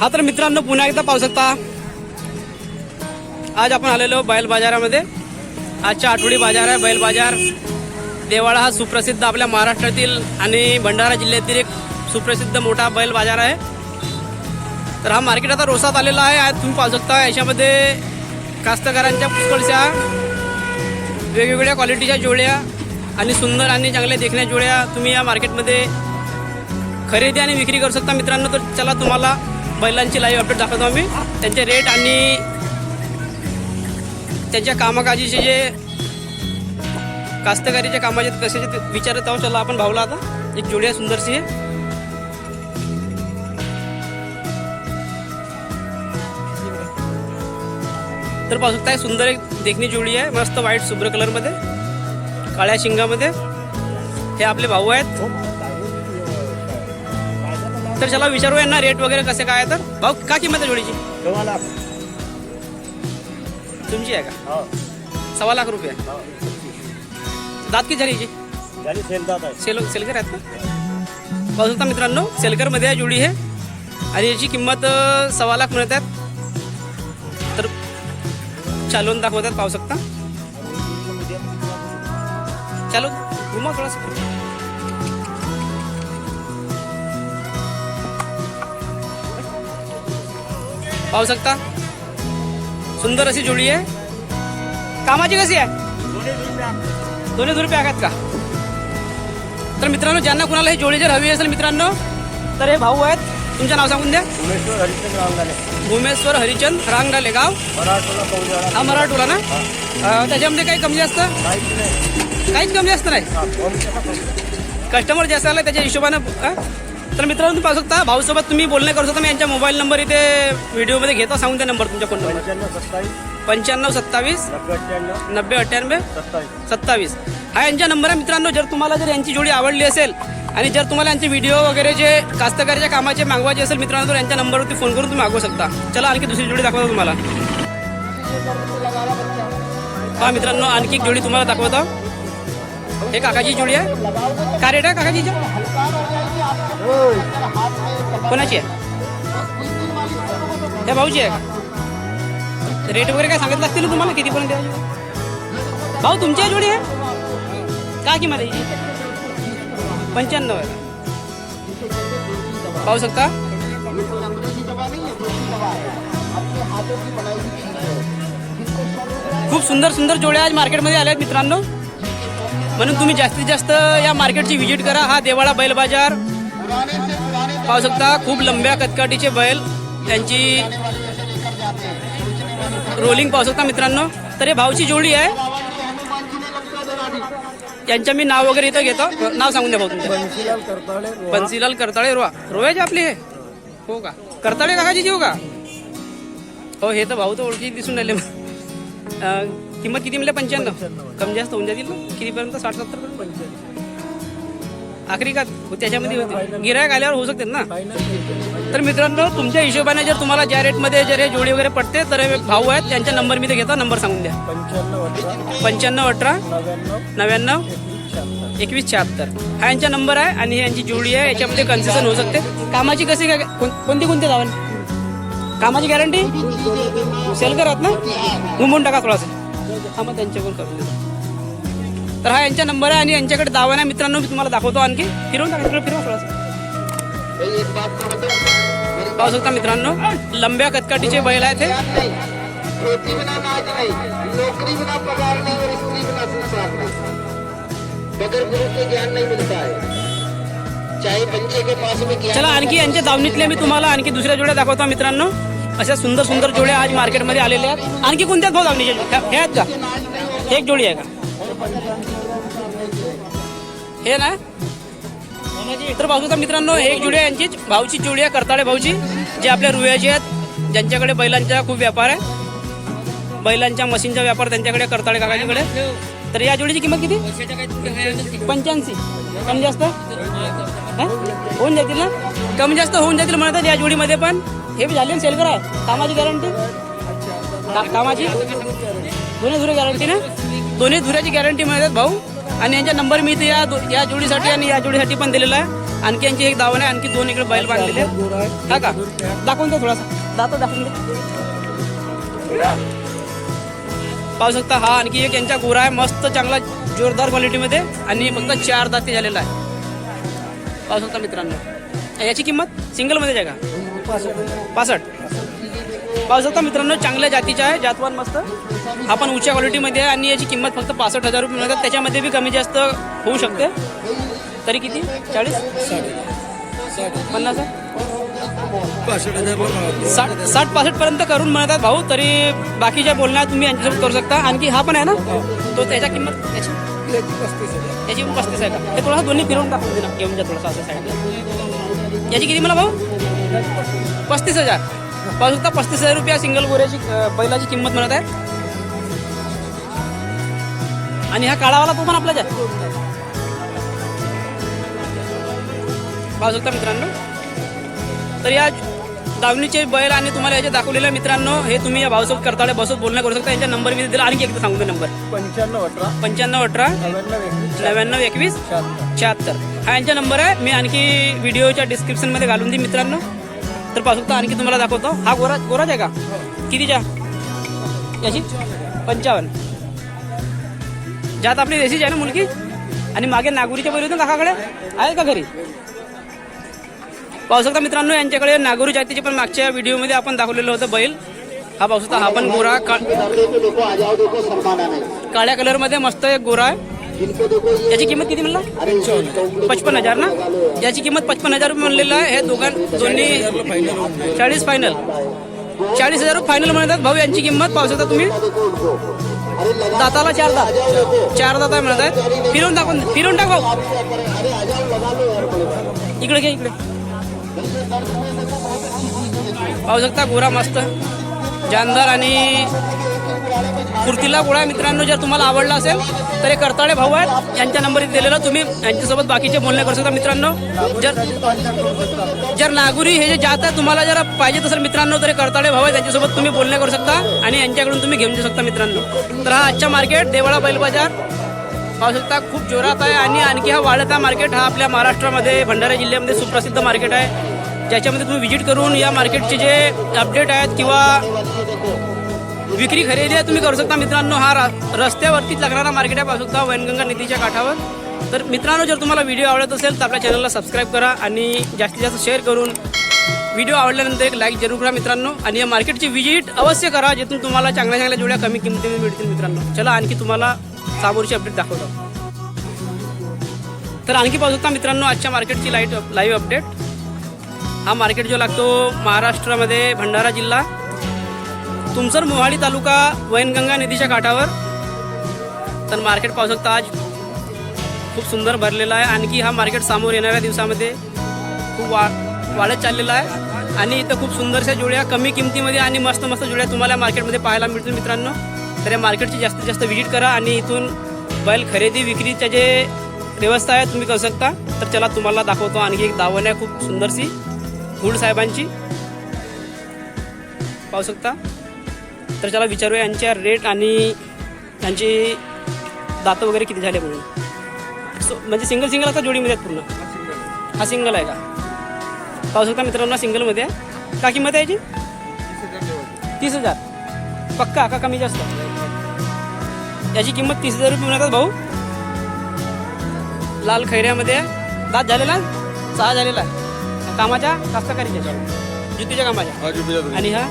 हा तर मित्रांनो पुन्हा एकदा पाहू शकता. आज आपण आलेलो बैल बाजारामध्ये. आजच्या आठवडी बाजार आहे बैल बाजार. देवाळा हा सुप्रसिद्ध आपल्या महाराष्ट्रातील आणि भंडारा जिल्ह्यातील एक सुप्रसिद्ध मोठा बैल बाजार आहे. तर हा मार्केट आता रोसात आलेला आहे. आज तुम्ही पाहू शकता याच्यामध्ये कास्तकारांच्या पुष्कळशा वेगवेगळ्या क्वालिटीच्या जोड्या आणि सुंदर आणि चांगल्या देखण्या जोड्या तुम्ही या मार्केटमध्ये खरेदी आणि विक्री करू शकता मित्रांनो. तर चला तुम्हाला बैलांची लाईव्ह अपडेट दाखवतो आम्ही. त्यांचे रेट आणि त्यांच्या कामाकाजीचे जे कास्तकारीच्या कामाचे कशाचे विचारत आहोत. चला आपण भावला आता एक जोडी आहे सुंदरशी आहे. तर पाहू शकता सुंदर एक देखणी जोडी आहे. मस्त व्हाईट शुभ्र कलरमध्ये काळ्या शिंगामध्ये. हे आपले भाऊ आहेत. तर चला विचारू यांना रेट वगैरे कसे काय तर. भाऊ का किंमत आहे जोडीची? लाख. तुमची आहे का? हो. सव्वा लाख रुपये. हो. दात किती झाली हिची? गाडी सेल जात आहे. सेल सेलकर आहेत का पाहू शकता मित्रांनो सेलकरमध्ये आहे जोडी हे आणि याची किंमत अं, सव्वा लाख म्हणत आहेत. तर चालवून दाखवतात पाहू शकता. चालू घुमा थोडासा. पाहू शकता? सुंदर अशी जोडी आहे. कामाची कशी आहे? दोन्ही दोन रुपये आहेत का? तर मित्रांनो ज्यांना कुणाला ही जोडी जर हवी असेल मित्रांनो तर हे भाऊ आहेत. तुमचं नाव सांगून द्या. रांगाले भूमेश्वर हरिचंद रांगडाले गाव. मराठवाडा हा मराठवाडा ना? त्याच्यामध्ये काही कमी जास्त? काहीच कमी जास्त नाही. कस्टमर जास्त आला त्याच्या हिशोबानं? तर मित्रांनो तुम्ही पाहू शकता भाऊसोबत तुम्ही बोलणे करू शकता. मी यांच्या मोबाईल नंबर इथे व्हिडिओमध्ये घेतो. सांगून द्या नंबर तुमच्या फोन नंबर पंच्याण्णव सत्तावीस. नब्बे अठ्ठ्याण्णव. सत्तावीस. सत्तावीस. हा यांचा नंबर आहे मित्रांनो. जर तुम्हाला जर यांची जोडी आवडली असेल आणि जर तुम्हाला यांचे व्हिडिओ वगैरे जे कास्तकारीच्या कामाचे मागवायचे असेल मित्रांनो तर यांच्या नंबरवरती फोन करून तुम्ही मागवू शकता. चला आणखी दुसरी जोडी दाखवतो तुम्हाला. हा मित्रांनो आणखी एक जोडी तुम्हाला दाखवतो. हे काकाची जोडी आहे. का रेट आहे काकाजीच्या कोणाची आहे? हे भाऊची आहे का? रेट वगैरे काय सांगितलं असतील ना तुम्हाला? कितीपर्यंत द्यायची भाऊ तुमची जोडी आहे काय किंमत आहे पंच्याण्णव आहे. पाहू शकता? खूप सुंदर सुंदर जोड्या आज मार्केटमध्ये आल्या आहेत मित्रांनो. म्हणून तुम्ही जास्तीत जास्त या मार्केटची व्हिजिट करा. हा देवाळा बैल बाजार. पाहू शकता खूप लंब्या कटकाटीचे बैल. त्यांची रोलिंग पाहू शकता मित्रांनो. तर हे भाऊची जोडी आहे. यांच्या मी नाव वगैरे इथं घेतो. नाव सांगून द्या भाऊ तुमचं. बन्सीलाल करताळे रोहा. रोह्याचे आपले हे? हो का? करताळे काकाची हो का? हो हे तर भाऊ तर ओळखी दिसून राहिले. किंमत किती म्हणले? पंच्याण्णव. कमी जास्त होऊन जातील ना? कितीपर्यंत? साठ सत्तर पर्यंत? आखरी का? त्याच्यामध्ये होते गिरायक आल्यावर होऊ शकते ना? तर मित्रांनो तुमच्या हिशोबाने जर तुम्हाला ज्या रेटमध्ये जर हे जोडी वगैरे पडते तर हे भाऊ आहेत. त्यांच्या नंबर मी ते घेतो. नंबर सांगून द्या. पंच्याण्णव अठरा. नव्याण्णव. एकवीस शहात्तर. हा यांचा नंबर आहे आणि ही यांची जोडी आहे. याच्यामध्ये कन्सेशन होऊ शकते. कामाची कशी काय कोण- कोणती कोणती धावण? कामाची गॅरंटी सेल करत ना. घुमवून टाका थोडासा. हा मग त्यांच्याकडून करून देतो. तर हा यांचा नंबर आहे आणि यांच्याकडे दावा नाही. मित्रांनो मी तुम्हाला दाखवतो आणखी. फिरवून टाका इकडे फिरवा थोडासा. पाहू शकता मित्रांनो लंब्या कतकाटीचे बैल आहेत हे. नौकरी बिना पगार नहीं और स्त्री बिना संसार नहीं बगैर गुरु के ज्ञान नहीं मिलता है चाहे बच्चे के पास में चला आणखी यांच्या दावणीतल्या मी तुम्हाला आणखी दुसऱ्या जोड्या दाखवतो मित्रांनो. अशा सुंदर सुंदर जोड्या आज मार्केटमध्ये आलेल्या आहेत. आणखी कोणत्या भाऊ दावणीच्या हे आहेत का? एक जोडी आहे का? हे ना? तर पाहू मित्रांनो हे एक जोडी आहे भाऊची जोडी आहे करताळे भाऊची जे आपल्या रुयाचे आहेत ज्यांच्याकडे बैलांचा खूप व्यापार आहे. बैलांच्या मशीनचा व्यापार त्यांच्याकडे करताळे काकाजीकडे तर या जोडीची किंमत किती? पंच्याऐंशी. कमी जास्त? होऊन जातील ना? कमी जास्त होऊन जातील म्हणतात या जोडीमध्ये पण. हे बी झाले ना सेल करा कामाची गॅरंटी कामाची? दोन्ही धुरे गॅरंटी ना? दोन्ही धुऱ्याची गॅरंटी मिळतात भाऊ. आणि यांचा नंबर मी इथे या दो- या जोडीसाठी आणि या जोडीसाठी पण दिलेला आहे. आणखी यांची एक दावण आहे. आणखी दोन इकडे बैल बांधलेले आहे हा का? दाखवून दे थोडासा. दाता दाखवून दे. पाहू शकता हा आणखी एक यांचा गोरा आहे. मस्त चांगला जोरदार क्वालिटीमध्ये आणि फक्त चार दाते झालेला आहे. पाहू शकता मित्रांनो. याची किंमत सिंगलमध्येच आहे का? पासष्ट. पाहू शकता मित्रांनो चांगल्या जातीच्या आहे. जातवान मस्त. हा पण उच्च क्वालिटीमध्ये आहे आणि याची किंमत फक्त पासष्ट हजार रुपये मिळतात. त्याच्यामध्ये बी कमी जास्त होऊ शकते. तरी किती? चाळीस? पन्नास हजार साठ साठ पासष्ट पर्यंत करून म्हणतात भाऊ. तरी बाकीच्या बोलण्यात तुम्ही यांच्यासोबत करू शकता. आणखी हा पण आहे ना? तो त्याच्या किंमत त्याची पस्तीस पस्तीस आहे का? हे थोडासा दोन्ही फिरवून टाकून देणार. घेऊन जा थोडासा असं साईडला याची किती मला भाऊ? पस्तीस हजार. पाहू शकता पस्तीस हजार रुपया सिंगल गोऱ्याची बैलाची किंमत म्हणत आहे. आणि हा काळावाला तो पण आपलाच आहे पाहू शकता मित्रांनो. तर या दावणीचे बैल आणि तुम्हाला याचे दाखवलेल्या मित्रांनो हे तुम्ही या भाऊसोबत करताळे बसत बोलणं करू शकता. यांच्या नंबर मी दिला आणखी एकदा सांगू दे नंबर पंच्याण्णव अठरा. पंच्याण्णव अठरा. नव्याण्णव एकवीस. शहात्तर. हा यांचा नंबर आहे. मी आणखी व्हिडिओच्या डिस्क्रिप्शनमध्ये घालून देईन मित्रांनो. तर पाहू शकता आणखी तुम्हाला दाखवतो. हा गोरा गोराच आहे का? कितीच्या? याची? पंचावन्न. ज्यात आपली देशीची आहे ना मुलगी? आणि मागे नागुरीच्या बैल होते ना काकाकडे? आहे का घरी? पाहू शकता मित्रांनो यांच्याकडे नागोरी जातीचे पण मागच्या व्हिडिओमध्ये आपण दाखवलेलं होतं बैल. हा पाहू शकता हा पण गोरा काळ्या कलरमध्ये मस्त एक गोरा आहे. याची किंमत किती म्हणला? पचपन हजार ना? याची किंमत पचपन हजार रुपये म्हणलेलं आहे हे दोघां दोन्ही चाळीस फायनल चाळीस हजार रुपये फायनल म्हणतात. भाऊ यांची किंमत पाहू शकता तुम्ही? दाताला चार दात. चार दात आहे म्हणत आहेत. फिरून टाकून फिरून टाक भाऊ. इकडे घे इकडे. पाहू शकता गोरा मस्त. जानदार आणि कुर्तीला गोळा मित्रांनो जर तुम्हाला आवडला असेल तर हे करताळे भाऊ आहेत. यांच्या नंबर दिलेला तुम्ही यांच्यासोबत बाकीचे बोलणे करू शकता. मित्रांनो जर जर नागुरी हे जे जात आहे तुम्हाला जर पाहिजे तसं मित्रांनो तर कर्ताळे करताळे भाऊ आहेत. त्यांच्यासोबत तुम्ही बोलणे करू शकता आणि यांच्याकडून तुम्ही घेऊन जाऊ शकता मित्रांनो. तर हा आजच्या मार्केट देवाळा बैल बाजार. पाहू शकता खूप जोरात आहे आणि आणखी हा वाढता मार्केट हा आपल्या महाराष्ट्रामध्ये भंडारा जिल्ह्यामध्ये सुप्रसिद्ध मार्केट आहे. ज्याच्यामध्ये तुम्ही व्हिजिट करून या मार्केटचे जे अपडेट आहेत किंवा विक्री खरेदी आहे तुम्ही करू शकता. मित्रांनो हा रा- रस्त्यावरतीच लागणारा मार्केट आहे पाहू शकता वैनगंगा नदीच्या काठावर. तर मित्रांनो जर तुम्हाला व्हिडिओ आवडत असेल तर आपल्या चॅनलला सबस्क्राईब करा आणि जास्तीत जास्त शेअर करून व्हिडिओ आवडल्यानंतर एक लाईक जरूर करा मित्रांनो. आणि या मार्केटची व्हिजिट अवश्य करा जिथून तुम्हाला चांगल्या चांगल्या जोड्या कमी किमतीमध्ये मिळतील मित्रांनो. चला आणखी तुम्हाला समोरची अपडेट दाखवतो. तर आणखी पाहू शकता मित्रांनो आजच्या मार्केटची लाइट लाईव्ह अपडेट हा मार्केट जो लागतो महाराष्ट्रामध्ये भंडारा जिल्हा. तुमसर मोहाडी तालुका वैनगंगा नदीच्या काठावर. तर मार्केट पाहू शकता आज खूप सुंदर भरलेला आहे. आणखी हा मार्केट समोर येणाऱ्या दिवसामध्ये खूप वा वाढत चाललेला आहे. आणि इथं खूप सुंदरशा जुळ्या कमी किमतीमध्ये आणि मस्त मस्त जुळ्या तुम्हाला मार्केटमध्ये पाहायला मिळतील मित्रांनो. तर या मार्केटची जास्तीत जास्त व्हिजिट करा आणि इथून बैल खरेदी विक्रीच्या जे व्यवस्था आहे तुम्ही करू शकता. तर चला तुम्हाला दाखवतो आणखी एक दावण आहे खूप सुंदरशी. हुड साहेबांची पाहू शकता. तर चला विचारूया यांच्या रेट आणि यांची दातं वगैरे किती झाले म्हणून. सो म्हणजे सिंगल सिंगल आता जोडीमध्ये आहेत पूर्ण? हा सिंगल आहे. का? पाहू शकता मित्रांनो सिंगलमध्ये आहे. का किंमत आहे याची? तीस हजार पक्का का कमी जास्त? याची किंमत तीस हजार रुपये म्हणतात भाऊ. लाल खैऱ्यामध्ये. दात झालेला? सहा झालेला कामाच्या? कास्तकारीच्या? जुतीच्या कामाच्या? आणि हा?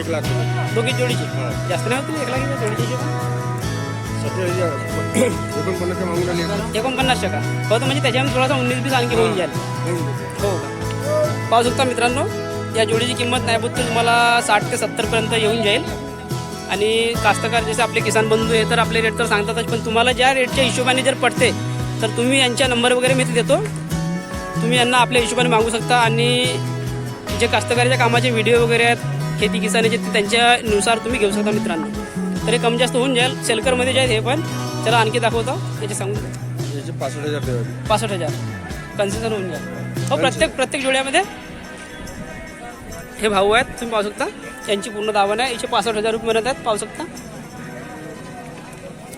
एक लाख रुपये. दोघी जोडीची? जास्त नाही होतील एक लाख जोडीची एकोणपन्नासच्या मागून आली एकोणपन्नास टका हो तर म्हणजे त्याच्यामध्ये थोडासा उन्नीस बीस आणखी होऊन जाईल. हो का? पाहू शकता मित्रांनो या जोडीची किंमत नाही बोलतो तुम्हाला साठ ते सत्तरपर्यंत येऊन जाईल. आणि कास्तकार जसे आपले किसान बंधू हे तर आपले रेट तर सांगतातच पण तुम्हाला ज्या रेटच्या हिशोबाने जर पडते तर तुम्ही यांच्या नंबर वगैरे मी इथे देतो. तुम्ही यांना आपल्या हिशोबाने मागू शकता. आणि जे कास्तकारीच्या कामाचे व्हिडिओ वगैरे आहेत खेती किसानीचे त्यांच्यानुसार तुम्ही घेऊ शकता मित्रांनो. तर हे कमी जास्त होऊन जाईल. सेलकरमध्ये जे आहेत हे पण चला आणखी दाखवतो. त्याचे सांगून. याचे पासष्ट हजार पासष्ट हजार. कन्सेशन होऊन जाईल. हो प्रत्येक प्रत्येक जोड्यामध्ये हे भाऊ आहेत तुम्ही पाहू शकता. यांची पूर्ण दावण आहे. याचे पासष्ट हजार रुपये म्हणत आहेत पाहू शकता.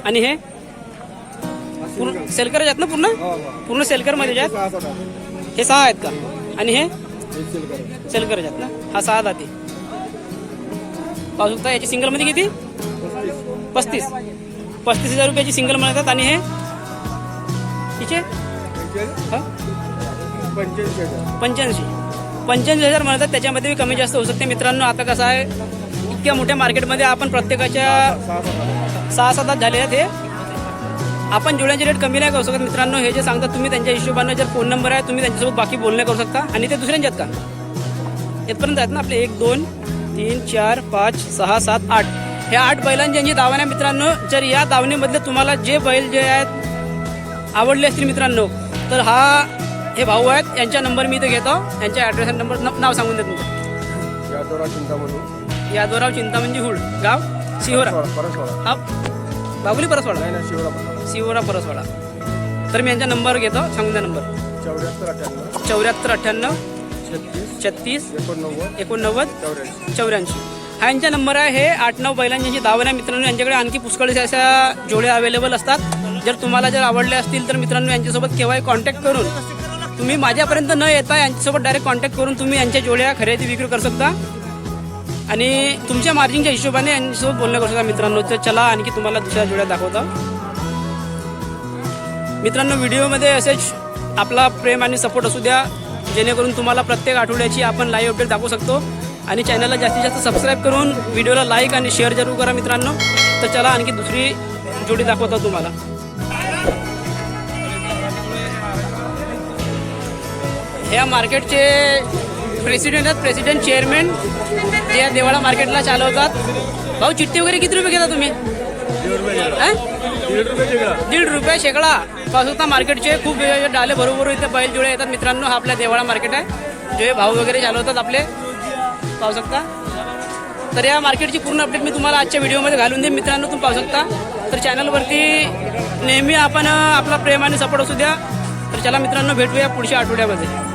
आणि हे पूर्ण सेलकर आहेत ना पूर्ण? हो हो. पूर्ण सेलकरमध्ये आहेत? हे सहा आहेत का? आणि हे सेलकर आहेत ना? हा सहा जाती. पाहू शकता याची सिंगलमध्ये किती? पस्तीस. पस्तीस हजार रुपयाची सिंगल मिळतात. आणि हे? तिचे? पंच्याऐंशी. पंच्याऐंशी हजार म्हणतात त्याच्यामध्ये बी कमी जास्त होऊ शकते. मित्रांनो आता कसं आहे इतक्या मोठ्या मार्केटमध्ये आपण प्रत्येकाच्या सहा सात झाले आहेत हे. आपण जोड्यांचे रेट कमी नाही करू शकत मित्रांनो हे जे सांगतात तुम्ही त्यांच्या हिशोबानं जर फोन नंबर आहे तुम्ही त्यांच्यासोबत बाकी बोलणे करू शकता. आणि ते दुसऱ्यांच्यात का? इथपर्यंत आहेत ना आपले? एक दोन तीन चार पाच सहा सात आठ. ह्या आठ बैलांची यांची दावण आहे मित्रांनो जर या दावणीमधले तुम्हाला जे बैल जे आहेत आवडले असतील मित्रांनो तर हा हे भाऊ आहेत. यांचा नंबर मी इथे घेतो. यांच्या ॲड्रेस नंबर नाव सांगून देत यादवराव चिंतामणी. यादवराव चिंतामणजी हुळ गाव सिहोरा परसवाडा हा बाबुली परसवाडा. नाही नाही शिवरा परसवाडा. तर मी यांचा नंबर घेतो सांगून द्या नंबर. चौऱ्याहत्तर अठ्ठ्याण्णव. चौऱ्याहत्तर अठ्ठ्याण्णव. छत्तीस. एकोणनव्वद. एकोणनव्वद. चौऱ्याऐंशी. चौऱ्याऐंशी. हा यांचा नंबर आहे. हे आठ नऊ बैलांची दावण आहे मित्रांनो यांच्याकडे आणखी पुष्कळशा अशा जोड्या अवेलेबल असतात. जर तुम्हाला जर आवडले असतील तर मित्रांनो यांच्यासोबत केव्हाही कॉन्टॅक्ट करून तुम्ही माझ्यापर्यंत न येता यांच्यासोबत डायरेक्ट कॉन्टॅक्ट करून तुम्ही यांच्या जोड्या खरेदी विक्री करू शकता. आणि तुमच्या मार्जिनच्या हिशोबाने यांच्यासोबत बोलणं करू शकता मित्रांनो. तर चला आणखी तुम्हाला दुसऱ्या जोड्या दाखवता. मित्रांनो व्हिडिओमध्ये असेच आपला प्रेम आणि सपोर्ट असू द्या. जेणेकरून तुम्हाला प्रत्येक आठवड्याची आपण लाईव्ह अपडेट दाखवू शकतो. आणि चॅनलला जास्तीत जास्त सबस्क्राईब करून व्हिडिओला लाईक आणि शेअर जरूर करा मित्रांनो. तर चला आणखी दुसरी जोडी दाखवतो तुम्हाला. ह्या मार्केटचे प्रेसिडेंट आहेत. प्रेसिडेंट चेअरमॅन जे या देवाळा मार्केटला चालवतात. भाऊ चिठ्ठी वगैरे किती रुपये घेता तुम्ही? दीड रुपये शेकडा दीडपासून मार्केटचे खूप डाले बरोबर इथे बैल जुळे येतात. मित्रांनो हा आपला देवाळा मार्केट आहे. जे भाऊ वगैरे चालवतात आपले. पाहू शकता? तर या मार्केटची पूर्ण अपडेट मी तुम्हाला आजच्या व्हिडिओमध्ये घालून देईन. मित्रांनो तुम्ही पाहू शकता. तर चॅनलवरती नेहमी आपण आपला प्रेम आणि सपोर्ट असू द्या. तर चला मित्रांनो भेटूया पुढच्या आठवड्यामध्ये.